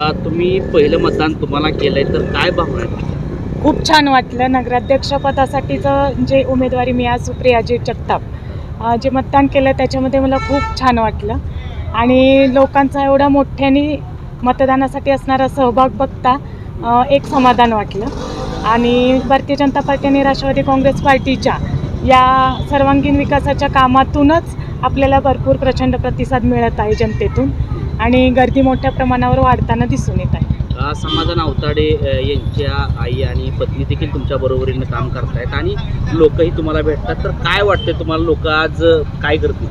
तुम्ही पहिलं मतदान तुम्हाला केलंय तर काय भावना आहे खूप छान वाटलं. नगराध्यक्षपदासाठीचं जे उमेदवारी मी आज सुप्रियाजी जगताप अ, जे मतदान केलं त्याच्यामध्ये मला खूप छान वाटलं. आणि लोकांचा एवढा मोठ्याने मतदानासाठी असणारा सहभाग बघता अ, एक समाधान वाटलं. आणि भारतीय जनता पार्टी आणि राष्ट्रवादी काँग्रेस पार्टीच्या या सर्वांगीण विकासाच्या कामातूनच आपल्याला भरपूर प्रचंड प्रतिसाद मिळत आहे जनतेतून. आणि गर्दी मोठ्या प्रमाणावर वाढताना दिसून येत आहे. समाधान आवताडे अ, यांच्या आई आणि पत्नी देखील तुमच्या बरोबरीनं काम करतायत आणि लोकही तुम्हाला भेटतात. तर काय वाटतं तुम्हाला लोक आज काय करतील?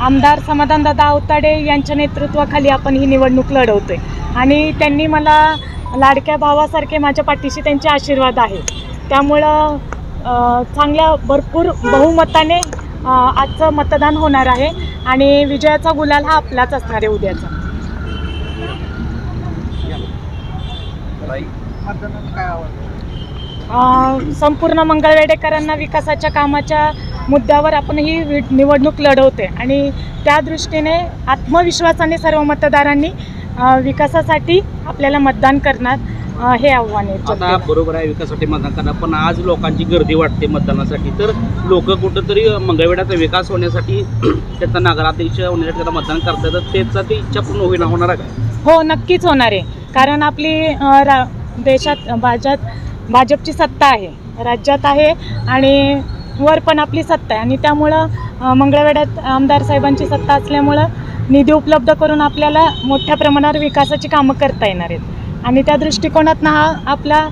आमदार समाधानदादा अवताडे यांच्या नेतृत्वाखाली आपण ही निवडणूक लढवतोय. आणि त्यांनी मला लाडक्या भावासारखे माझ्या पाठीशी त्यांचे आशीर्वाद आहे त्यामुळं चांगल्या भरपूर बहुमताने आजचं मतदान होणार आहे आणि विजयाचा गुलाल हा आपलाच असणार आहे उद्याचा. संपूर्ण संपूर्ण मंगळवेडेकरांना विकासाच्या कामाच्या मुद्द्यावर आपण ही वि- निवडणूक लढवते आणि त्या दृष्टीने आत्मविश्वासाने सर्व मतदारांनी विकासासाठी आपल्याला मतदान करणार. हे आव्हान आहे आता. बरोबर आहे विकासासाठी मतदान करणार पण आज लोकांची गर्दी वाटते मतदानासाठी. तर लोक कुठंतरी मंगळवेढ्याचा विकास होण्यासाठी त्याचा नगराध्यक्ष होण्यासाठी त्याला मतदान करतात तर त्याचा ती इच्छा पूर्ण होईल होणार आहे का? हो नक्कीच होणार आहे. कारण आपली अ, रा देशात भाजप भाजपची सत्ता आहे. राज्यात आहे आणि वर पण आपली सत्ता आहे. आणि त्यामुळं अ, मंगळवेढ्यात आमदार साहेबांची सत्ता असल्यामुळं निधी उपलब्ध करून आपल्याला मोठ्या प्रमाणावर विकासाची कामं करता येणार आहेत. आणि त्या दृष्टिकोनातनं हा आपला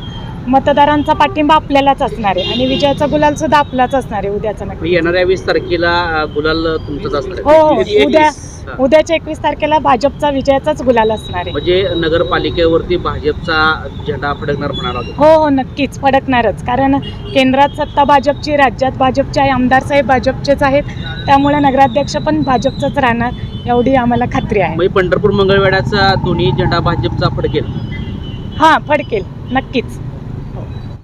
मतदारांचा पाठिंबा आपल्यालाच असणार आहे. आणि विजयाचा गुलाल सुद्धा आपलाच असणार आहे उद्याचा नक्की. येणाऱ्या वीस तारखेला गुलाल तुमचंच असणार हो हो? उद्या. उद्याच्या एकवीस तारखेला भाजपचा विजयाचाच गुलाल असणार आहे. म्हणजे नगरपालिकेवरती भाजपचा झेंडा फडकणार म्हणाला. हो हो नक्कीच. फडकणारच. कारण केंद्रात सत्ता भाजपची राज्यात भाजपचे आहे आमदार साहेब भाजपचेच आहेत. त्यामुळे नगराध्यक्ष पण भाजपचंच राहणार एवढी आम्हाला खात्री आहे. म्हणजे पंढरपूर मंगळवेढ्याचा दोन्ही झेंडा भाजपचा फडकेल. हां फडकेल. नक्कीच.